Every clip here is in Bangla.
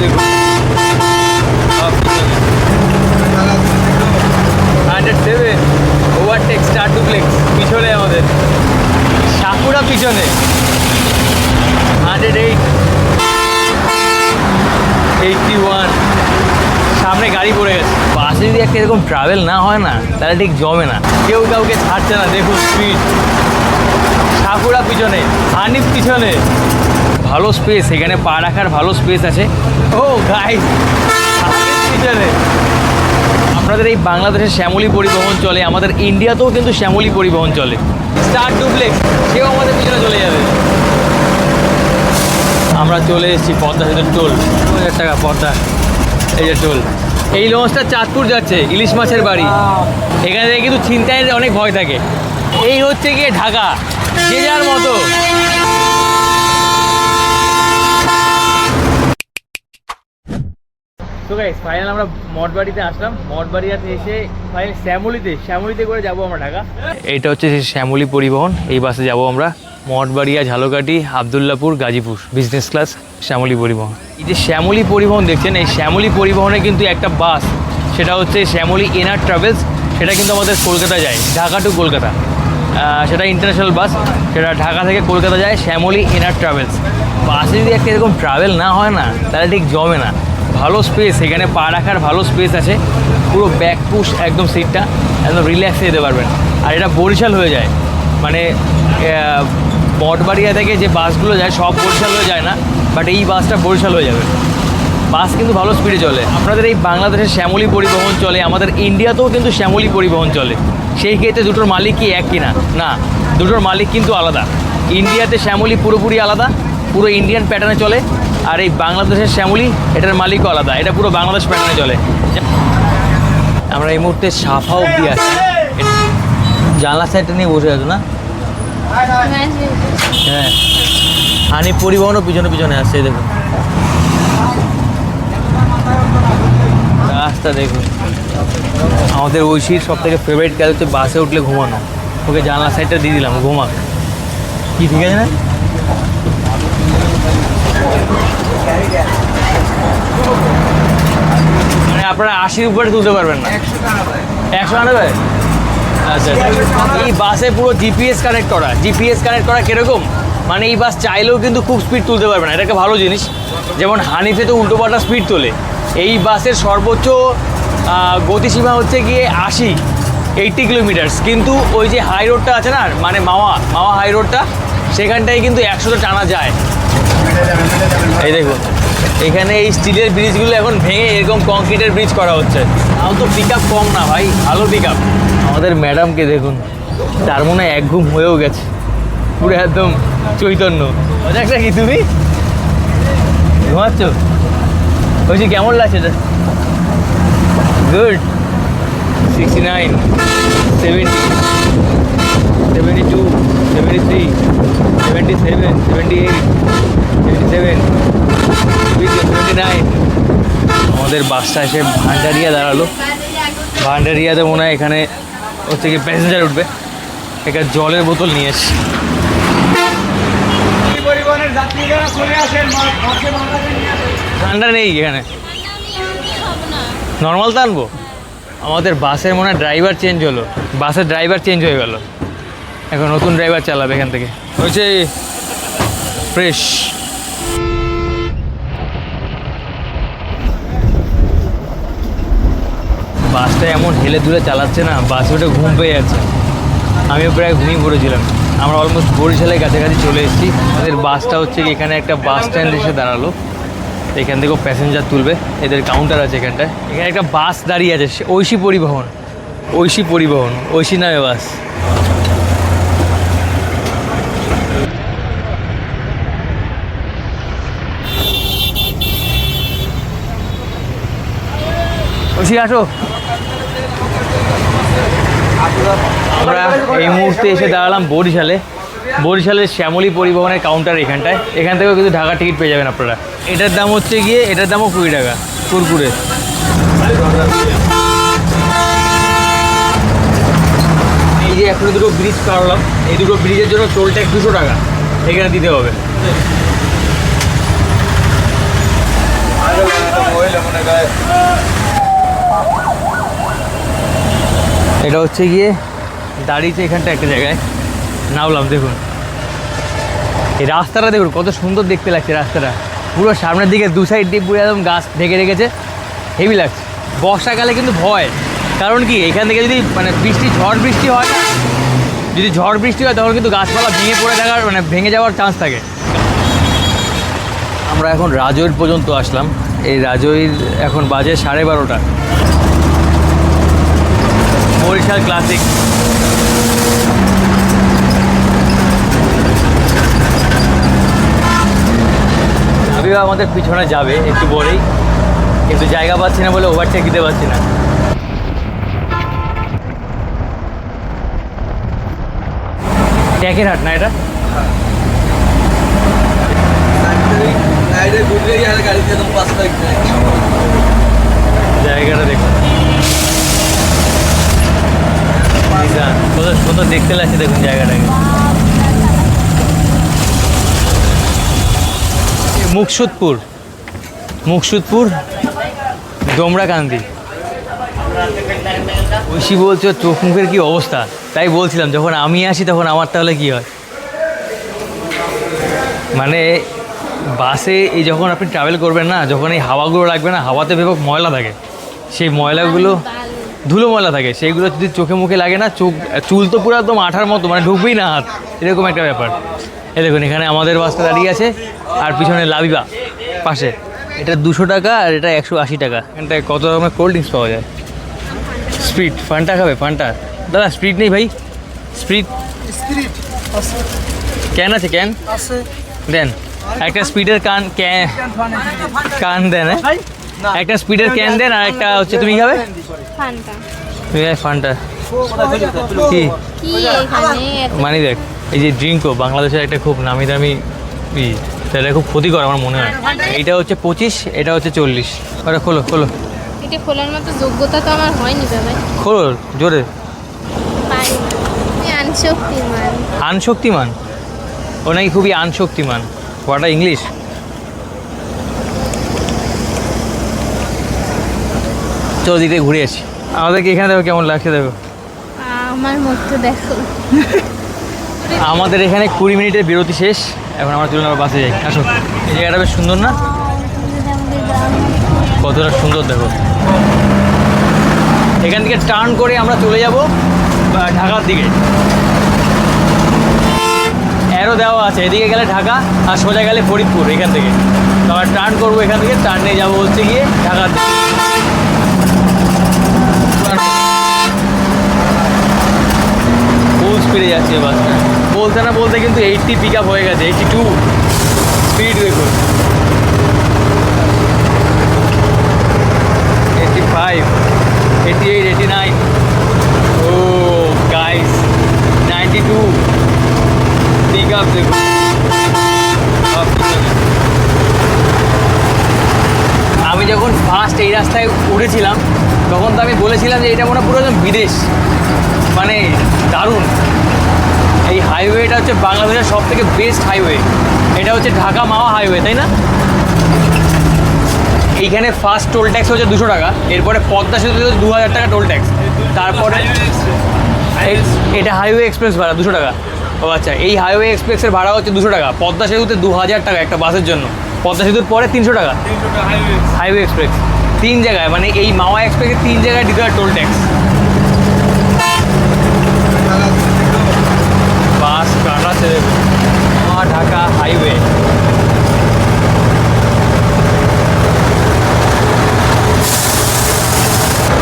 দেখুন hundred seven overtake star duplex পিছনে আমাদের। সাকুরা পিছনে। হান্ড্রেড এইট এইটটি ওয়ান সামনে গাড়ি পড়ে বাসে যদি একটা এরকম ট্রাভেল না হয় না, তাহলে ঠিক জমে না। কেউ কাউকে ছাড়ছে না। দেখুন স্পিড সাকুরা পিছনে, হানিফ পিছনে। ভালো স্পেস এখানে পা রাখার ভালো স্পেস আছে। ও গাই আপনাদের এই বাংলাদেশের শ্যামলী পরিবহন চলে, আমাদের ইন্ডিয়াতেও কিন্তু শ্যামলী পরিবহন চলে। স্টার ডুপ্লেক্স সেও আমাদের পিছনে চলে যাবে। আমরা চলে এসেছি পদ্মা সেতুর টোল। হাজার টাকা, পদ্মা। এই যে টোল। এই লঞ্চটা চাঁদপুর যাচ্ছে, ইলিশ মাছের বাড়ি। এখানে কিন্তু ছিনতাইয়ের অনেক ভয় থাকে। এই হচ্ছে গিয়ে ঢাকা, যে যার মতো। তো গাইস ফাইনাল আমরা মঠবাড়িতে আসলাম। মঠবাড়িয়াতে এসে ফাইনাল শ্যামলিতে শ্যামলিতে করে যাব আমরা ঢাকা। এটা হচ্ছে শ্যামলি পরিবহন। এই বাসে যাব আমরা। Mathbaria, Jhalokathi, Abdullahpur, Gazipur. Business class Shyamoli Paribahan. এই যে শ্যামলি পরিবহন দেখছেন, এই শ্যামলি পরিবহনে কিন্তু একটা বাস। সেটা হচ্ছে শ্যামলি এনার ট্রাভেলস সেটা কিন্তু আমাদের কলকাতা যায়। ঢাকা টু কলকাতা। সেটা ইন্টারন্যাশনাল বাস সেটা ঢাকা থেকে কলকাতা যায়। শ্যামলি এনার ট্রাভেলস বাসে যদি একটা এরকম ট্রাভেল না হয় না, তাহলে ঠিক জমে না। ভালো স্পেস এখানে পা রাখার ভালো স্পেস আছে। পুরো ব্যাক পুশ একদম সিটটা একদম রিল্যাক্সে যেতে পারবেন। আর এটা বরিশাল হয়ে যায়। মানে মঠবাড়িয়া থেকে যে বাসগুলো যায়, সব বরিশাল হয়ে যায় না বাট এই বাসটা বরিশাল হয়ে যাবে। বাস কিন্তু ভালো স্পিডে চলে। আপনাদের এই বাংলাদেশের শ্যামলী পরিবহন চলে, আমাদের ইন্ডিয়াতেও কিন্তু শ্যামলী পরিবহন চলে। সেই ক্ষেত্রে দুটোর মালিক কি এক কিনা? না, দুটোর মালিক কিন্তু আলাদা। ইন্ডিয়াতে শ্যামলী পুরোপুরি আলাদা, পুরো ইন্ডিয়ান প্যাটার্নে চলে। আর এই বাংলাদেশের শ্যামলী, এটার মালিকও আলাদা। এটা পুরো বাংলাদেশ প্যাটার্নে চলে। আমরা এই মুহূর্তে সাফা অব্দি আছি। জানলা সাইডটা নিয়ে বসে আছো না? হ্যাঁ। হানি পরিবহনও পিছনে পিছনে আসছে দেখুন। রাস্তা দেখুন। আমাদের ঐশীর সব থেকে ফেভারিট কাজ হচ্ছে বাসে উঠলে ঘুমানো। ওকে জানলা সাইডটা দিয়ে দিলাম, ঘুমাক। কি ঠিক আছে না? মানে আপনারা আশির উপরে তুলতে পারবেন না। একশো আনবে? আচ্ছা আচ্ছা। এই বাসে পুরো জিপিএস কানেক্ট করা। জিপিএস কানেক্ট করা কীরকম? মানে এই বাস চাইলেও কিন্তু খুব স্পিড তুলতে পারবে না। এটা একটা ভালো জিনিস। যেমন হানিতে তো উল্টো পাল্টা স্পিড তোলে। এই বাসের সর্বোচ্চ গতিসীমা হচ্ছে গিয়ে আশি এইটটি কিলোমিটার্স কিন্তু ওই যে হাই রোডটা আছে না মানে মাওয়া মাওয়া হাই রোডটা সেখানটায় কিন্তু একশোতে টানা যায়। এই দেখুন। এখানে এই স্টিলের ব্রিজগুলো এখন ভেঙে এরকম কংক্রিটের ব্রিজ করা হচ্ছে। তাও তো পিক আপ কম না ভাই, ভালো পিক আমাদের ম্যাডামকে দেখুন, তার মনে এক ঘুম হয়েও গেছে। পুরো একদম চৈতন্য। মজাক কি তুমি? ঘুমাচ্ছ? বলছি, কেমন লাগছে এটা? Good sixty nine seventy seventy two seventy three seventy seven seventy eight seven. Nine আমাদের বাসটা এসে ভান্ডারিয়া দাঁড়াল। ভান্ডারিয়াতে মনে হয় এখানে ওর থেকে প্যাসেঞ্জার উঠবে। এখানে জলের বোতল নিয়ে এসছি। ঠান্ডা নেই এখানে। নর্মাল তো আনব। আমাদের বাসের মনে হয় ড্রাইভার চেঞ্জ হলো। বাসের ড্রাইভার চেঞ্জ হয়ে গেল। এখন নতুন ড্রাইভার চালাবে এখান থেকে। হয়েছে ফ্রেশ বাসটা এমন হেলে দুলে চালাচ্ছে না, বাস উঠে ঘুম পেয়ে যাচ্ছে। আমিও প্রায় ঘুমিয়ে পড়েছিলাম। আমরা অলমোস্ট বরিশালের কাছাকাছি চলে এসেছি। আমাদের বাসটা হচ্ছে এখানে একটা বাস স্ট্যান্ড এসে দাঁড়াল। এখান থেকেও প্যাসেঞ্জার তুলবে। এদের কাউন্টার আছে এখানটায়। এখানে একটা বাস দাঁড়িয়ে আছে ঐশী পরিবহন। ঐশী পরিবহন, ঐশী নামে বাস। ঐশী আসো। আমরা এই মুহূর্তে এসে দাঁড়ালাম বরিশালে। বরিশালের শ্যামলী পরিবহনের কাউন্টার এখানটায়। এখান থেকেও কিন্তু ঢাকা টিকিট পেয়ে যাবেন আপনারা। এটার দাম হচ্ছে গিয়ে, এটার দামও কুড়ি টাকা, কুরকুরে। এই যে এখন দুটো ব্রিজ কাটলাম, এই দুটো ব্রিজের জন্য টোল ট্যাক্স দুশো টাকা। এখানে দিতে হবে। এটা হচ্ছে গিয়ে দাঁড়িয়েছে এখানটা একটা জায়গায়। নামলাম, দেখুন। এই রাস্তাটা দেখুন, কত সুন্দর দেখতে লাগছে রাস্তাটা। পুরো সামনের দিকে দু সাইড দিয়ে পুরো একদম গাছ ঢেকে রেখেছে। হেভি লাগছে। বর্ষাকালে কিন্তু ভয়। কারণ কি, এখান থেকে যদি মানে বৃষ্টি, ঝড় বৃষ্টি হয়, যদি ঝড় বৃষ্টি হয়, তখন কিন্তু গাছপালা ভেঙে পড়ে থাকার মানে ভেঙে যাওয়ার চান্স থাকে। আমরা এখন রাজৈর পর্যন্ত আসলাম। এই রাজৈর এখন বাজে সাড়ে বারোটা। বরিশাল ক্লাসিক। আবিবা আমাদের পিছনে যাবে একটু পরেই। কিন্তু জায়গা পাচ্ছি না বলে ওভারটেক দিতে পারছি না। ট্যাকের হাট না এটা? জায়গাটা দেখুন। ডিজাইন, কত সুন্দর দেখতে লাগছে দেখুন জায়গাটাকে। মুকসুদপুর। মুকসুদপুর ডোমরাকান্দি। ঐশী বলছে চোখ মুখের কি অবস্থা? তাই বলছিলাম যখন আমি আসি তখন আমার তাহলে কি হয়? মানে বাসে এই যখন আপনি ট্রাভেল করবেন না যখন এই হাওয়াগুলো লাগবে না হাওয়াতে ব্যাপক ময়লা থাকে। সেই ময়লাগুলো ধুলো ময়লা থাকে সেইগুলো যদি চোখে মুখে লাগে না চোখ চুল তো পুরো একদম আঠার মতো মানে ঢুকবেই না হাত। এরকম একটা ব্যাপার। এই দেখুন এখানে আমাদের বাসটা দাঁড়িয়ে আছে আর পিছনে লাবিবা পাশে। এটা দুশো টাকা আর এটা একশো আশি টাকা। এখানটায় কত রকমের কোল্ড ড্রিঙ্কস পাওয়া যায়? স্প্রিট ফান্টা খাবে? ফান্টা দাদা স্প্রিট নেই ভাই? স্পিরিট ক্যান আছে। ক্যান দেন। একটা স্পিডের কান ক্যান কান দেন হ্যাঁ? একটা স্পিডের ক্যান দেন আর একটা হচ্ছে তুমি খাবে? ফান্টা তুমি খাবে ফান্টা কি? কি মানে দেখ এই যে ড্রিঙ্কও বাংলাদেশের একটা খুব নামি দামি ই সেটা খুব ক্ষতিকর আমার মনে হয়। এইটা হচ্ছে পঁচিশ এটা হচ্ছে চল্লিশ। ওটা খোলো খোলো। এটা খোলার মতো যোগ্যতা তো আমার হয়নি দাদা খোলো জোরে। আনশক্তিমান। আনশক্তিমান? ও নাকি খুবই আনশক্তিমান। ওটা ইংলিশ? চলো দিকে ঘুরে আসি। আমাদেরকে এখানে দেখো কেমন লাগছে দেখো। আমার মতো দেখো। আমাদের এখানে কুড়ি মিনিটের বিরতি শেষ। এখন আমরা চলুন আবার বাসে যাই। আসো। এই জায়গাটা বেশ সুন্দর না? কতটা সুন্দর দেখো। এখান থেকে টার্ন করে আমরা চলে যাব ঢাকার দিকে। অ্যারো দেওয়া আছে। এদিকে গেলে ঢাকা আর সোজা গেলে ফরিদপুর এখান থেকে। তো আমরা টার্ন করব এখান থেকে। টার্নে যাব হচ্ছে গিয়ে ঢাকার দিকে ফুল স্পিডে যাচ্ছে বাসটা বলতে না বলতে কিন্তু এইটটি পিক আপ হয়ে গেছে এইটটি টু স্পিড দেখুন। Eighty five eighty eight eighty nine oh guys ninety two pick up দেখুন। আমি যখন ফার্স্ট এই রাস্তায় উঠেছিলাম, তখন তো আমি বলেছিলাম যে এটা মনে পুরো একদম বিদেশ। মানে দারুণ। হাইওয়েটা হচ্ছে বাংলাদেশের সব থেকে বেস্ট হাইওয়ে এটা হচ্ছে ঢাকা মাওয়া হাইওয়ে তাই না? এইখানে ফার্স্ট টোল ট্যাক্স হচ্ছে দুশো টাকা এরপরে পদ্মা সেতু হচ্ছে দু হাজার টাকা টোল ট্যাক্স তারপরে এটা হাইওয়ে এক্সপ্রেস ভাড়া দুশো টাকা। ও আচ্ছা এই হাইওয়ে এক্সপ্রেসের ভাড়া হচ্ছে দুশো টাকা। পদ্মা সেতুতে দু হাজার টাকা একটা বাসের জন্য। পদ্মা সেতুর পরে তিনশো টাকা। হাইওয়ে এক্সপ্রেস তিন জায়গায় মানে এই মাওয়া এক্সপ্রেসের তিন জায়গায় দিতে হয় টোল ট্যাক্স বাস কাটাচ্ছে মাওয়া ঢাকা হাইওয়ে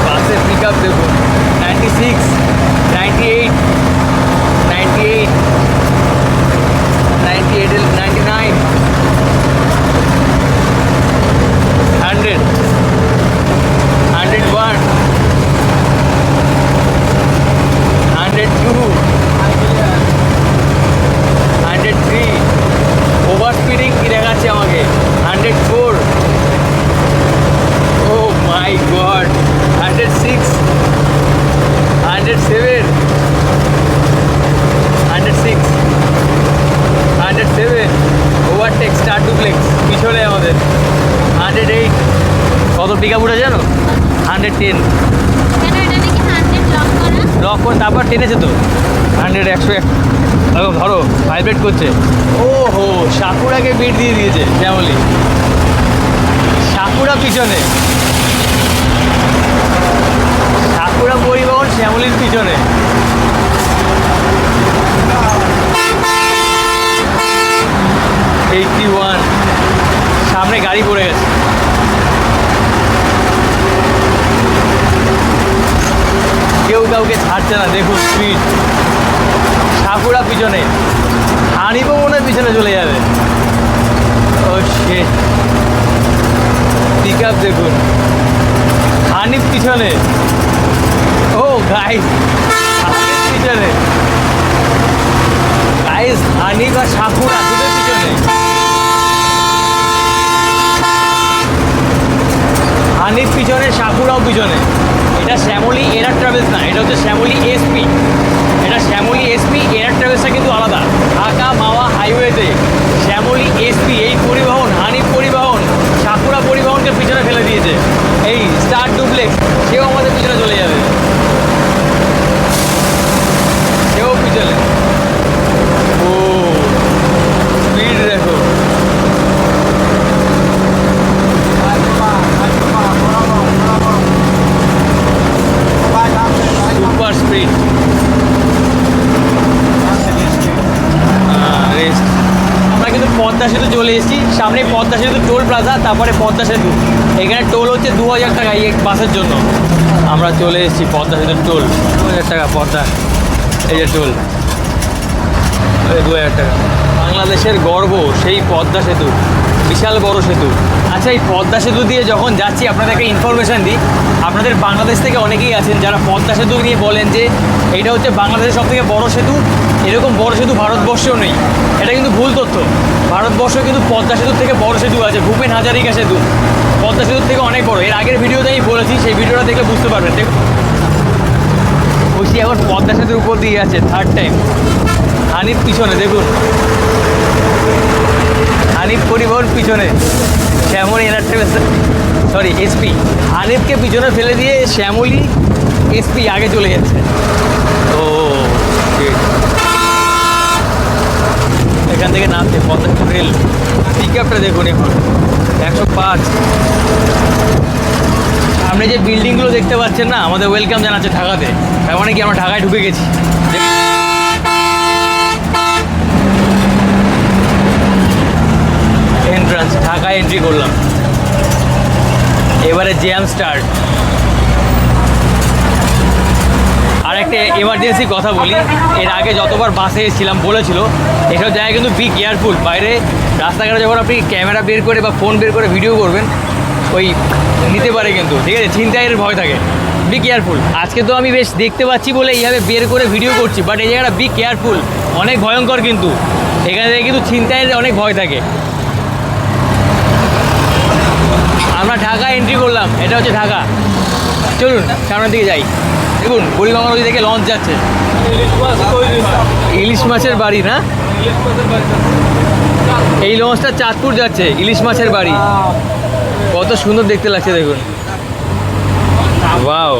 বাসের পিক আপ দেখুন ninety six ninety eight ninety eight ninety eight ninety nine hundred hundred one hundred two hundred three over speeding কি দেখাচ্ছে আমাকে hundred four oh my god hundred six hundred seven hundred six hundred seven overtake star duplex পিছনে আমাদের হান্ড্রেড এইট কত পিক আপ উঠে জানো হান্ড্রেড টেন লক করে? তারপর টেনেছে তো। হান্ড্রেড একশো এক দেখো ধরো ভাইব্রেট করছে। ও হো সাকুরাকে বিট দিয়ে দিয়েছে শ্যামলি। সাকুরা পিছনে। সাকুরা পরিবহন শ্যামলির পিছনে। এইটটি ওয়ান সামনে গাড়ি পড়ে গেছে। কেউ কাউকে ছাড়ছে না। দেখুন স্পিড সাকুরা পিছনে। হানিবো মনে পিছনে চলে যাবে। ও সে পিক আপ দেখুন। হানিফ পিছনে। ও হানিফ পিছনে। গাইস হানিফ আর সাকুরা পিছনে। হানিফ পিছনে সাকুরাও পিছনে। এটা শ্যামলি এরার ট্রাভেলস না, এটা হচ্ছে শ্যামলি এসপি এটা শ্যামলি এসপি এরার ট্রাভেলসটা কিন্তু আলাদা। ঢাকা, মাওয়া হাইওয়েতে শ্যামলি এসপি এই পরিবহন, হানিফ পরিবহন, সাকুরা পরিবহনকে পিছনে ফেলে দিয়েছে। এই স্টার ডুপ্লেক্স, সেও আমাদের পিছনে চলে যাবে। সেও পিছনে ও স্পিড দেখো সুপার স্পিড রেস্ট আমরা কিন্তু পদ্মা সেতু চলে এসেছি সামনে পদ্মা সেতু টোল প্লাজা তারপরে পদ্মা সেতু এখানে টোল হচ্ছে দু হাজার বাসের জন্য। আমরা চলে এসেছি পদ্মা সেতুর টোল। দু হাজার টাকা পদ্মা। এই যে টোল। দু হাজার টাকা। বাংলাদেশের গর্ব সেই পদ্মা সেতু। বিশাল বড় সেতু। আচ্ছা এই পদ্মা সেতু দিয়ে যখন যাচ্ছি, আপনাদেরকে ইনফরমেশান দিই। আপনাদের বাংলাদেশ থেকে অনেকেই আছেন যারা পদ্মা সেতু নিয়ে বলেন যে, এইটা হচ্ছে বাংলাদেশের সব থেকে বড় সেতু। এরকম বড় সেতু ভারতবর্ষেও নেই। এটা কিন্তু ভুল তথ্য। ভারতবর্ষ কিন্তু পদ্মা সেতুর থেকে বড় সেতু আছে, ভূপেন হাজারিকা সেতু। পদ্মা সেতুর থেকে অনেক বড়। এর আগের ভিডিওতে আমি বলেছি, সেই ভিডিওটা দেখলে বুঝতে পারবেন। দেখুন। বলছি, এখন পদ্মা সেতুর উপর দিয়ে আছে থার্ড টাইম হানিফ পিছনে, দেখুন। হানিফ পরিবহন পিছনে। Shyamoli N R travels sorry SP হানিফকে পিছনে ফেলে দিয়ে শ্যামলী এসপি আগে চলে যাচ্ছে ও shit. এখান থেকে নামছে পদ্মা রেল পিক দেখুন এখন। একশো পাঁচ। সামনে যে বিল্ডিংগুলো দেখতে পাচ্ছেন না, আমাদের ওয়েলকাম জানাচ্ছে ঢাকাতে। তার মানে কি আমরা ঢাকায় ঢুকে গেছি। এন্ট্রান্স ঢাকায় এন্ট্রি করলাম। এবারে জ্যাম স্টার্ট আর একটা এমার্জেন্সি কথা বলি। এর আগে যতবার বাসে এসেছিলাম বলেছিল, এসব জায়গায় কিন্তু বি কেয়ারফুল বাইরে রাস্তাঘাটে যখন আপনি ক্যামেরা বের করে বা ফোন বের করে ভিডিও করবেন, ওই নিতে পারে কিন্তু, ঠিক আছে? ছিনতাইয়ের ভয় থাকে। বি কেয়ারফুল আজকে তো আমি বেশ দেখতে পাচ্ছি বলে এইভাবে বের করে ভিডিও করছি বাট এই জায়গাটা বি কেয়ারফুল অনেক ভয়ঙ্কর কিন্তু। এখানে কিন্তু ছিনতাইয়ের অনেক ভয় থাকে। আমরা ঢাকা এন্ট্রি করলাম। এটা হচ্ছে ঢাকা। চলুন, সামনের দিকে যাই। দেখুন বুড়িগঙ্গা নদী থেকে লঞ্চ যাচ্ছে। ইলিশ মাছের বাড়ি না? এই লঞ্চটা চাঁদপুর যাচ্ছে, ইলিশ মাছের বাড়ি। কত সুন্দর দেখতে লাগছে, দেখুন। বাও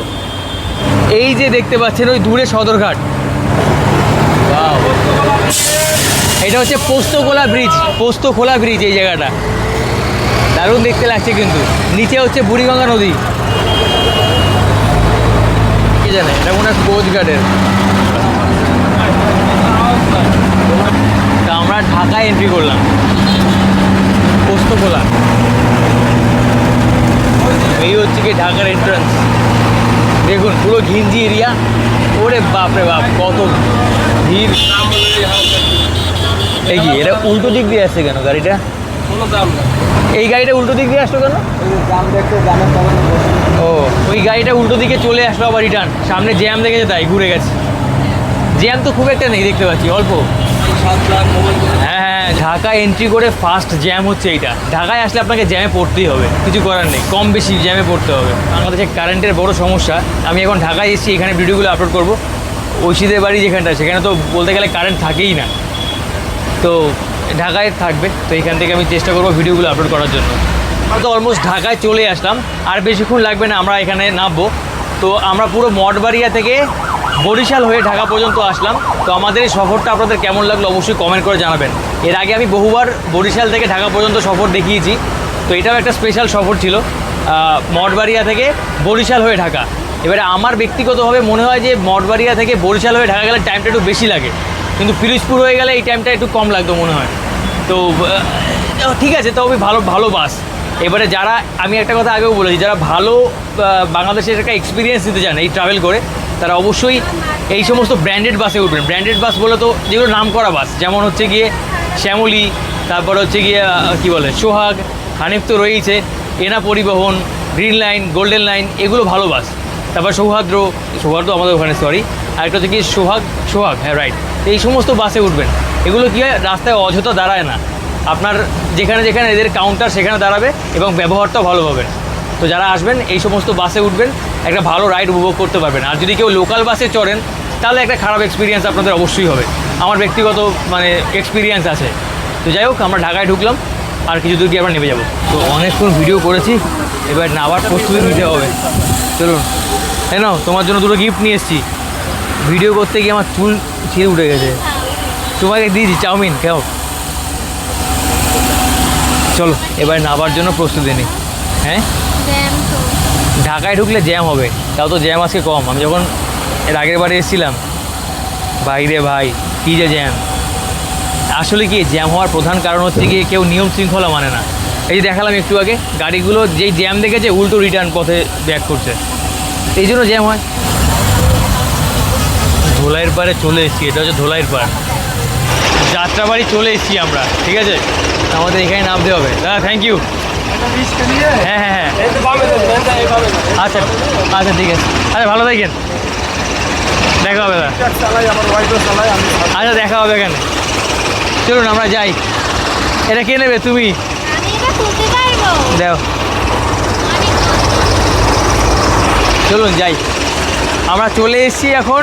এই যে দেখতে পাচ্ছেন, ওই দূরে সদরঘাট. এটা হচ্ছে পোস্তখোলা ব্রিজ পোস্তখোলা ব্রিজ এই জায়গাটা। দারুণ দেখতে লাগছে কিন্তু। নিচে হচ্ছে বুড়িগঙ্গা নদী। জানে? এটা মনে হয় কোচঘাটের তা আমরা ঢাকায় এন্ট্রি করলাম। পোস্তখোলা এই হচ্ছে কি ঢাকার এন্ট্রান্স দেখুন, পুরো ঘিঞ্জি এরিয়া। ওরে বাপরে বাপ, কত ভিড়। এই কি, এটা উল্টো দিক দিয়ে আসছে কেন গাড়িটা? এই গাড়িটা উল্টো দিক দিয়ে আসলো কেন? দেখতে ও ওই গাড়িটা উল্টো দিকে চলে আসলো আবার রিটার্ন সামনে জ্যাম দেখেছে তাই ঘুরে গেছে। জ্যাম তো খুব একটা নেই দেখতে পাচ্ছি অল্প। হ্যাঁ হ্যাঁ ঢাকা এন্ট্রি করে ফার্স্ট জ্যাম হচ্ছে এইটা। ঢাকায় আসলে আপনাকে জ্যামে পড়তেই হবে কিছু করার নেই। কম বেশি জ্যামে পড়তে হবে। বাংলাদেশে কারেন্টের বড় সমস্যা আমি এখন ঢাকায় এসেছি এখানে ভিডিওগুলো আপলোড করব। ঐশীদের বাড়ি যেখানটা সেখানে তো বলতে গেলে কারেন্ট থাকেই না। তো ঢাকায় থাকবে, তো এখান থেকে আমি চেষ্টা করব ভিডিওগুলো আপলোড করার জন্য। আমরা তো অলমোস্ট ঢাকায় চলে আসলাম, আর বেশিক্ষণ লাগবে না, আমরা এখানে নামবো। তো আমরা পুরো মঠবাড়িয়া থেকে বরিশাল হয়ে ঢাকা পর্যন্ত আসলাম। তো আমাদের এই সফরটা আপনাদের কেমন লাগল অবশ্যই কমেন্ট করে জানাবেন। এর আগে আমি বহুবার বরিশাল থেকে ঢাকা পর্যন্ত সফর দেখিয়েছি। তো এটাও একটা স্পেশাল সফর ছিল মঠবাড়িয়া থেকে বরিশাল হয়ে ঢাকা। এবারে আমার ব্যক্তিগতভাবে মনে হয় যে মঠবাড়িয়া থেকে বরিশাল হয়ে ঢাকা গেলে টাইমটা একটু বেশি লাগে। কিন্তু পিরোজপুর হয়ে গেলে এই টাইমটা একটু কম লাগতো মনে হয়। তো ঠিক আছে, তবে ভালো ভালো বাস। এবারে যারা, আমি একটা কথা আগেও বলেছি, যারা ভালো বাংলাদেশের একটা এক্সপিরিয়েন্স দিতে চান এই ট্রাভেল করে, তারা অবশ্যই এই সমস্ত ব্র্যান্ডেড বাসে উঠবেন। ব্র্যান্ডেড বাস বলে তো যেগুলো নাম করা বাস, যেমন হচ্ছে গিয়ে শ্যামলী, তারপর হচ্ছে গিয়ে কি বলে, সোহাগ, হানিফ তো রয়েছে এনা পরিবহন, গ্রিন লাইন, গোল্ডেন লাইন, এগুলো ভালো বাস। তারপর সৌহার্দ্র সৌহার্দ্র আমাদের ওখানে সরি আর একটা হচ্ছে কি সোহাগ সোহাগ হ্যাঁ রাইট এই সমস্ত বাসে উঠবেন। এগুলো কি হয়? রাস্তায় অযথা দাঁড়ায় না। আপনার যেখানে যেখানে এদের কাউন্টার সেখানে দাঁড়াবে এবং ব্যবহারটাও ভালো পাবেন। তো যারা আসবেন, এই সমস্ত বাসে উঠবেন, একটা ভালো রাইড উপভোগ করতে পারবেন। আর যদি কেউ লোকাল বাসে চড়েন, তাহলে একটা খারাপ এক্সপিরিয়েন্স আপনাদের অবশ্যই হবে। আমার ব্যক্তিগত মানে এক্সপিরিয়েন্স আছে। তো যাই হোক, আমরা ঢাকায় ঢুকলাম, আর কিছু দূর গিয়ে আমরা নেমে যাব। তো অনেকক্ষণ ভিডিও করেছি। এবার নাবার প্রস্তুতি নিতে হবে। চলুন। কেন তোমার জন্য দুটো গিফট নিয়ে এসেছি। ভিডিও করতে গিয়ে আমার চুল ছিঁড়ে উঠে গেছে। তোমাকে দিয়েছি চাউমিন কেউ চলো এবার নাবার জন্য প্রস্তুতি নিই। হ্যাঁ? ঢাকায় ঢুকলে জ্যাম হবে তাও তো জ্যাম আজকে কম। আমি যখন এর আগের বারে এসেছিলাম বাইরে ভাই কী যে জ্যাম। আসলে কি জ্যাম হওয়ার প্রধান কারণ হচ্ছে গিয়ে কেউ নিয়ম শৃঙ্খলা মানে না। এই যে দেখালাম একটু আগে গাড়িগুলো যেই জ্যাম দেখেছে উল্টো রিটার্ন পথে ব্যাক করছে। এই জন্য জ্যাম হয়। ধোলাইয়ের পাড়ে চলে এসেছি এটা হচ্ছে ধোলাইয়ের পাড়। যাত্রাবাড়ি চলে এসেছি আমরা ঠিক আছে? আমাদের এখানে নামতে হবে। দাদা থ্যাংক ইউ হ্যাঁ হ্যাঁ হ্যাঁ। আচ্ছা আচ্ছা ঠিক আছে। আচ্ছা ভালো থাকেন। দেখা হবে দাদা। আচ্ছা দেখা হবে এখানে। চলুন আমরা যাই। এটা কে নেবে তুমি? আমি এটা তুলতে পারব দেও। চলুন যাই। আমরা চলে এসেছি এখন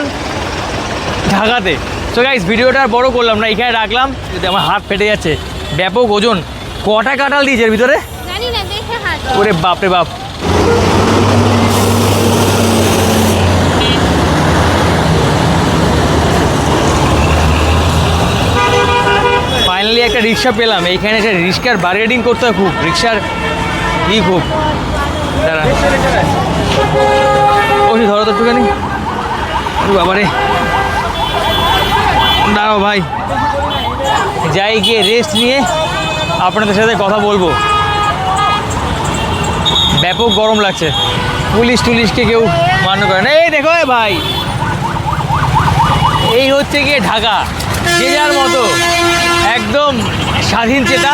ঢাকাতে। সো গাইস ভিডিওটা আর বড় করলাম না এখানে রাখলাম। যদি আমার হাত ফেটে যাচ্ছে ব্যাপক ওজন কটা কাঁঠাল দিয়েছে এর ভিতরে? জানি না দেখে হাঁট ওরে বাপ রে বাপ। ফাইনালি একটা রিক্সা পেলাম এইখানে একটা রিক্সার বার্গেনিং করতে হয় খুব রিক্সার ই খুব। দাঁড়া। ওই ধরো তো একটুখানি। বাবারে। দাঁড়াও ভাই। যাই গিয়ে রেস্ট নিয়ে আপনাদের সাথে কথা বলব। ব্যাপক গরম লাগছে। পুলিশ টুলিশকে কেউ মান্য করে না। এই দেখো ভাই। এই হচ্ছে গিয়ে ঢাকা। যে যার মতো। একদম স্বাধীন চেতা।